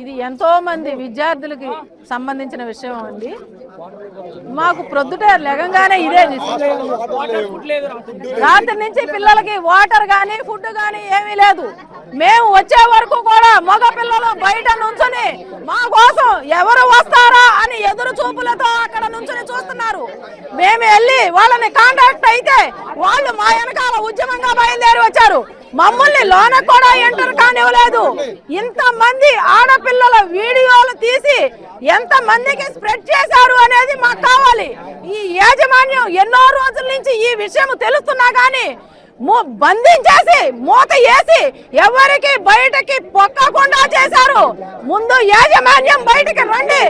ఇది ఎంతో మంది విద్యార్థులకి సంబంధించిన విషయం అండి. మాకు ప్రొద్దుట లెగంగానే ఇదే. రాత్రి నుంచి పిల్లలకి వాటర్ గానీ ఫుడ్ గానీ ఏమీ లేదు. మేము వచ్చే వరకు కూడా మగ పిల్లలు బయట నుంచుని మా కోసం ఎవరు వస్తారా అని ఎదురు చూపులతో అక్కడ నుంచుని చూస్తున్నారు. మేము వెళ్ళి వాళ్ళని కాంటాక్ట్ అయితే వాళ్ళు మా వెనకాల ఉద్యమంగా బయలుదేరి వచ్చారు. మమ్మల్ని లోన కూడా ఎంటర్ కానివ్వలేదు. ఇంత మంది ఆడపిల్లల వీడియోలు తీసి ఎంత మందికి స్ప్రెడ్ చేశారు అనేది మాకు కావాలి. ఈ యాజమాన్యం ఎన్నో రోజుల నుంచి ఈ విషయం తెలుస్తున్నా గానీ బంధించేసి మూత వేసి ఎవరికి బయటకి పొక్కకుండా చేశారు. ముందు యాజమాన్యం బయటికి రండి.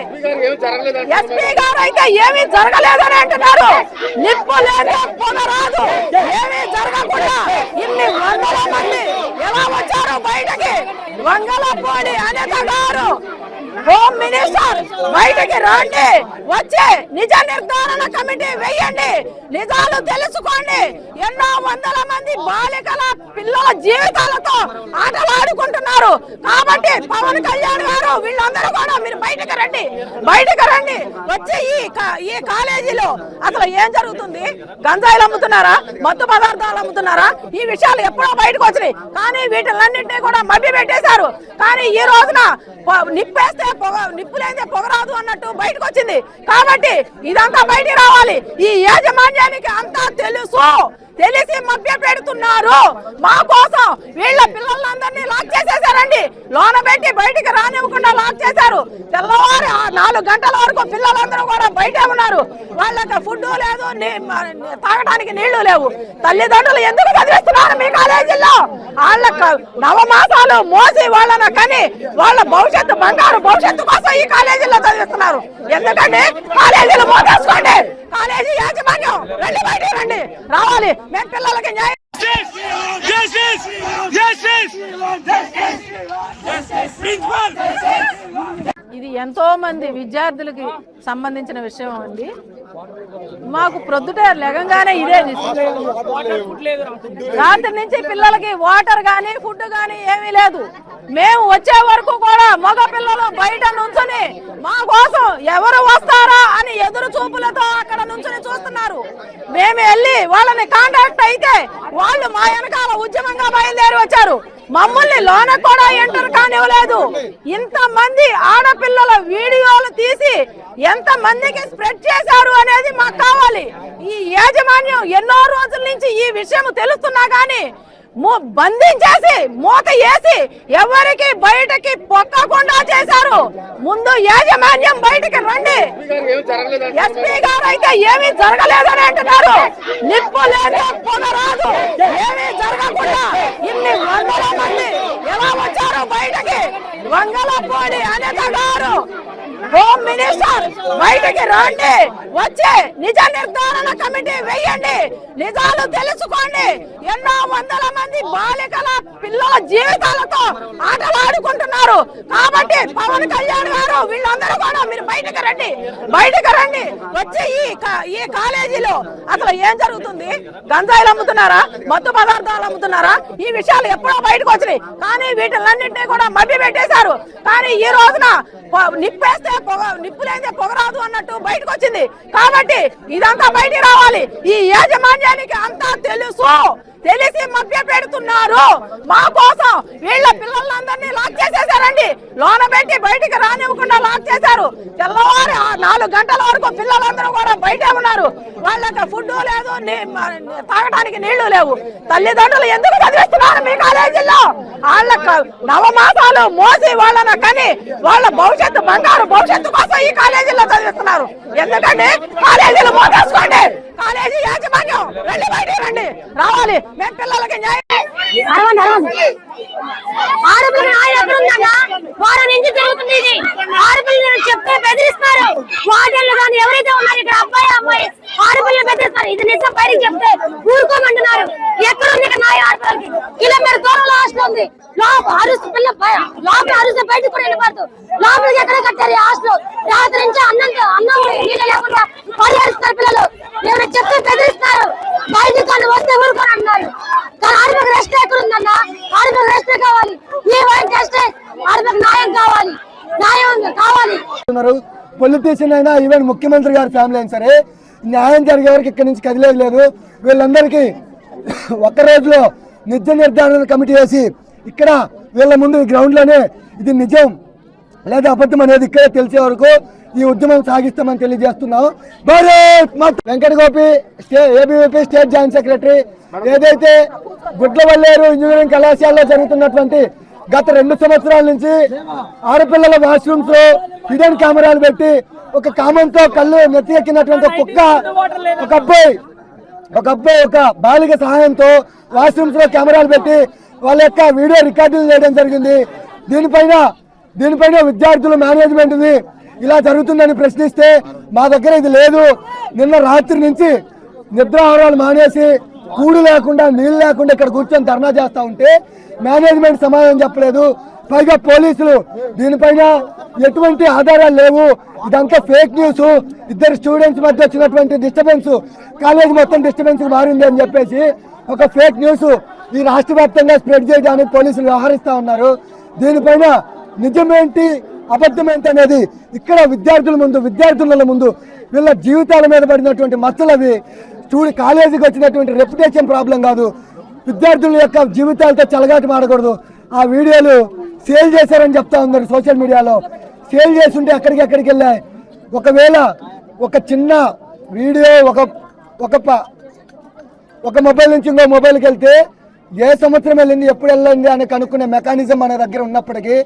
ఎస్పీ గారు అయితే ఏమీ జరగలేదని అంటున్నారు. నిప్పు లేదు ఏమీ జరగకుండా ఇన్ని వందల మంది ఎలా వచ్చారు బయటకి? వంగలపూడి అనిత గారు. హోమ్ మినిస్టర్ బయటికి రండి. వచ్చి నిజ నిర్ధారణ కమిటీ వేయండి. నిజాలు తెలుసుకోండి. ఎన్నో వందల మంది బాలికల పిల్లల జీవితాలతో ఆటలాడుకుంటున్నారు. కాబట్టి పవన్ కళ్యాణ్ గారు వీళ్ళందరూ కూడా మీరు బయటకు రండి. బయటకు రండి. వచ్చి ఈ ఈ కాలేజీలో అసలు ఏం జరుగుతుంది? గంజాయిలు అమ్ముతున్నారా? మత్తు పదార్థాలు అమ్ముతున్నారా? ఈ విషయాలు ఎప్పుడో బయటకు వచ్చినాయి. కానీ వీటిలన్నింటినీ కూడా మభ్య పెట్టేశారు కానీ ఈ రోజున నిప్పేస్తే పొగ నిప్పు పొగరాదు అన్నట్టు బయటకు వచ్చింది కాబట్టి ఇదంతా బయటికి రావాలి. ఈ యాజమాన్యానికి చేస్తున్నారు. మా కోసం వీళ్ళ పిల్లలందరినీ లాక్ చేసేసారండి లోన పెట్టి బయటికి రానివ్వకుండా లాక్ చేశారు. తెల్లవారు నాలుగు గంటల వరకు పిల్లలందరూ కూడా బయటే ఉన్నారు. వాళ్ళకి ఫుడ్ లేదు తాగడానికి నీళ్ళు లేవు. తల్లిదండ్రులు ఎందుకు చదివిస్తున్నారు మీ కాలేజీల్లో? వాళ్ళ నవమాసాలు మోసి వాళ్ళన కానీ వాళ్ళ భవిష్యత్తు బంగారు భవిష్యత్తు కోసం ఈ కాలేజీలో చదివిస్తున్నారు. ఎందుకంటే కాలేజీలు మోసేసుకోండి. కాలేజీ యాజమాన్యం రండి బయట రండి. రావాలి. మేము పిల్లలకి న్యాయం ఇది ఎంతో మంది విద్యార్థులకి సంబంధించిన విషయం అండి. మాకు ప్రొద్దుట లెగంగానే ఇదే రాత్రి నుంచి పిల్లలకి వాటర్ గానీ ఫుడ్ గానీ ఏమీ లేదు. మేము వచ్చే వరకు కూడా మగ పిల్లలు బయట నుంచుని మా కోసం ఎవరు వస్తారా అని ఎదురు చూపులతో అక్కడ నుంచుని చూస్తున్నారు. మేము వెళ్ళి వాళ్ళని కాంటాక్ట్ అయితే వాళ్ళు మా వెనకాల ఉద్యమంగా బయలుదేరి వచ్చారు. మమ్మల్ని లోన కూడా ఎంటర్ కానివ్వలేదు. ఇంత మంది ఆడపిల్లల వీడియోలు తీసి ఎంత మందికి స్ప్రెడ్ చేశారు అనేది మాకు కావాలి. ఈ యాజమాన్యం ఎన్నో రోజుల నుంచి ఈ విషయం తెలుస్తున్నా గానీ మూ- బంధించేసి మూత వేసి ఎవరికి బయటకి పొక్కకుండా చేశారు? ముందు యాజమాన్యం బయటికి రండి. ఎస్పీ గారు అయితే ఏమీ జరగలేదని అంటున్నారు. నిప్పు లేదు పొగ రాదు. ఏమీ జరగకుండా ఇన్ని వందల మంది ఎలా వచ్చారు బయటకి? వంగలపూడి అనిత గారు. హోమ్ మినిస్టర్ బయటికి రండి. వచ్చి నిజ నిర్ధారణ కమిటీ వేయండి. నిజాలు తెలుసుకోండి. ఎన్నో వందల మంది బాలికల పిల్లల జీవితాలతో ఆటలాడుకుంటున్నారు కాబట్టి పవన్ కళ్యాణ్ గారు వీళ్ళందరూ కూడా మీరు బయటకు రండి. బయటకు రండి. వచ్చి ఈ ఈ కాలేజీలో అసలు ఏం జరుగుతుంది? గంజాయిలు అమ్ముతున్నారా? మత్తు పదార్థాలు అమ్ముతున్నారా? ఈ విషయాలు ఎప్పుడో బయటకు వచ్చినాయి. కానీ వీటిలన్నింటినీ కూడా మభ్య పెట్టేశారు. కానీ ఈ రోజున నిప్పేస్తే పొగ నిప్పు లేదే పొగరాదు అన్నట్టు బయటకు వచ్చింది. కాబట్టి ఇదంతా బయటికి రావాలి. ఈ యాజమాన్యానికి అంతా తెలుసు. తెలిసి మభ్య పెడుతున్నారు. మా కోసం వీళ్ళ పిల్లలందరినీ లాక్ చేసేసారండి లోన పెట్టి బయటికి రానివ్వకుండా లాక్ చేశారు. తెల్లవారు నాలుగు గంటల వరకు పిల్లలందరూ కూడా బయటే ఉన్నారు. వాళ్ళకి ఫుడ్ లేదు తాగడానికి నీళ్ళు లేవు. తల్లిదండ్రులు ఎందుకు చదివిస్తున్నారు మీ కాలేజీలో వాళ్ళ నవమాసాలు మోసి వాళ్ళని కని వాళ్ళ భవిష్యత్తు బంగారు భవిష్యత్తు కోసం ఈ కాలేజీలో చదివిస్తున్నారు. ఎందుకంటే కాలేజీలు మోసేసుకోండి. కాలేజీ యాజమాన్యం రండి బయటికి రండి. రావాలి. మేము పిల్లలకి న్యాయం వారం నుంచి జరుగుతుంది ఇది. ఆడపిల్లలు చెప్తే బెదిరిస్తారు. వార్డెన్లు కానీ ఎవరైతే ఉన్నారు ఇక్కడ అబ్బాయి అమ్మాయి ఆడపిల్లలు బెదిరిస్తారు. ఇది నిజం బయటకు చెప్తే ఊరుకోమంటున్నారు. ఎక్కడ ఉంది ఇక్కడ నాయ ఆడపిల్లలకి? కిలోమీటర్ దూరంలో హాస్టల్ ఉంది. లోపల అరుసు పిల్ల లోపల అరుసు బయటకు కూడా వెళ్ళిపోద్దు లోపలికి ఎక్కడ కట్టారు ఈ హాస్టల్? రాత్రి నుంచి అన్నం అన్నం నీళ్ళు లేకుండా పరిహరిస్తారు పిల్లలు. ఏమైనా చెప్తే బెదిరిస్తారు. బయటకు వాళ్ళు వస్తే ఊరుకొని అంటున్నారు కానీ ఆడపిల్లకి రెస్ట్ ఎక్కడుందన్న ఆడపిల్లకి రెస్ట్ కావాలి. ఈ వైట్ రెస్ట్ ఆడపిల్లకి న్యాయం కావాలి. న్యాయం కావాలి. పొలిటీషియన్ అయినా ఈవెన్ ముఖ్యమంత్రి గారి ఫ్యామిలీ అయినా సరే న్యాయం జరిగే వరకు ఇక్కడి నుంచి కదిలేదు లేదు. వీళ్ళందరికీ ఒక్క రోజులో నిజ నిర్ధారణ కమిటీ వేసి ఇక్కడ వీళ్ళ ముందు గ్రౌండ్లోనే ఇది నిజం. లేదా అబద్ధం అనేది ఇక్కడే తెలిసే వరకు ఈ ఉద్యమం సాగిస్తామని తెలియజేస్తున్నాం. Bharat Mata Venkata Gopi state ABVP state joint secretary. ఏదైతే గుడ్లవల్లేరు ఇంజనీరింగ్ కళాశాలలో జరుగుతున్నటువంటి గత రెండు సంవత్సరాల నుంచి ఆడపిల్లల వాష్రూమ్స్లో హిడెన్ కెమెరాలు పెట్టి ఒక కామంతో కళ్ళు నెత్తికెక్కినటువంటి కుక్క ఒక అబ్బాయి ఒక అబ్బాయి ఒక బాలిక సహాయంతో వాష్రూమ్స్లో కెమెరాలు పెట్టి వాళ్ళ యొక్క వీడియో రికార్డింగ్ చేయడం జరిగింది. దీనిపైన దీనిపైన విద్యార్థుల మేనేజ్మెంట్ది ఇలా జరుగుతుందని ప్రశ్నిస్తే మా దగ్గర ఇది లేదు. నిన్న రాత్రి నుంచి నిద్రాహారాలు మానేసి కూడు లేకుండా నీళ్ళు లేకుండా ఇక్కడ కూర్చొని ధర్నా చేస్తూ ఉంటే మేనేజ్మెంట్ సమాధానం చెప్పలేదు. పైగా పోలీసులు దీనిపైన ఎటువంటి ఆధారాలు లేవు. ఇదంతా ఫేక్ న్యూస్. ఇద్దరు స్టూడెంట్స్ మధ్య వచ్చినటువంటి డిస్టర్బెన్స్ కాలేజ్ మొత్తం డిస్టర్బెన్స్ మారింది అని చెప్పేసి ఒక ఫేక్ న్యూస్ ఈ రాష్ట్ర వ్యాప్తంగా స్ప్రెడ్ చేయడానికి పోలీసులు వ్యవహరిస్తూ ఉన్నారు. దీనిపైన నిజమేంటి? అబద్ధమేంటి అనేది ఇక్కడ విద్యార్థుల ముందు విద్యార్థుల ముందు వీళ్ళ జీవితాల మీద పడినటువంటి మచ్చలు అవి. స్టూడె కాలేజీకి వచ్చినటువంటి రెప్యుటేషన్ ప్రాబ్లం కాదు. విద్యార్థుల యొక్క జీవితాలతో చెలగాట మాడకూడదు. ఆ వీడియోలు సేల్ చేశారని చెప్తా ఉన్నారు సోషల్ మీడియాలో. సేల్ చేస్తుంటే అక్కడికి ఎక్కడికి వెళ్ళాయి? ఒకవేళ ఒక చిన్న వీడియో ఒక ఒక ఒక మొబైల్ నుంచి ఇంకో మొబైల్కి వెళ్తే ఏ సంవత్సరం వెళ్ళింది ఎప్పుడు వెళ్ళింది అని కనుక్కునే మెకానిజం మన దగ్గర ఉన్నప్పటికీ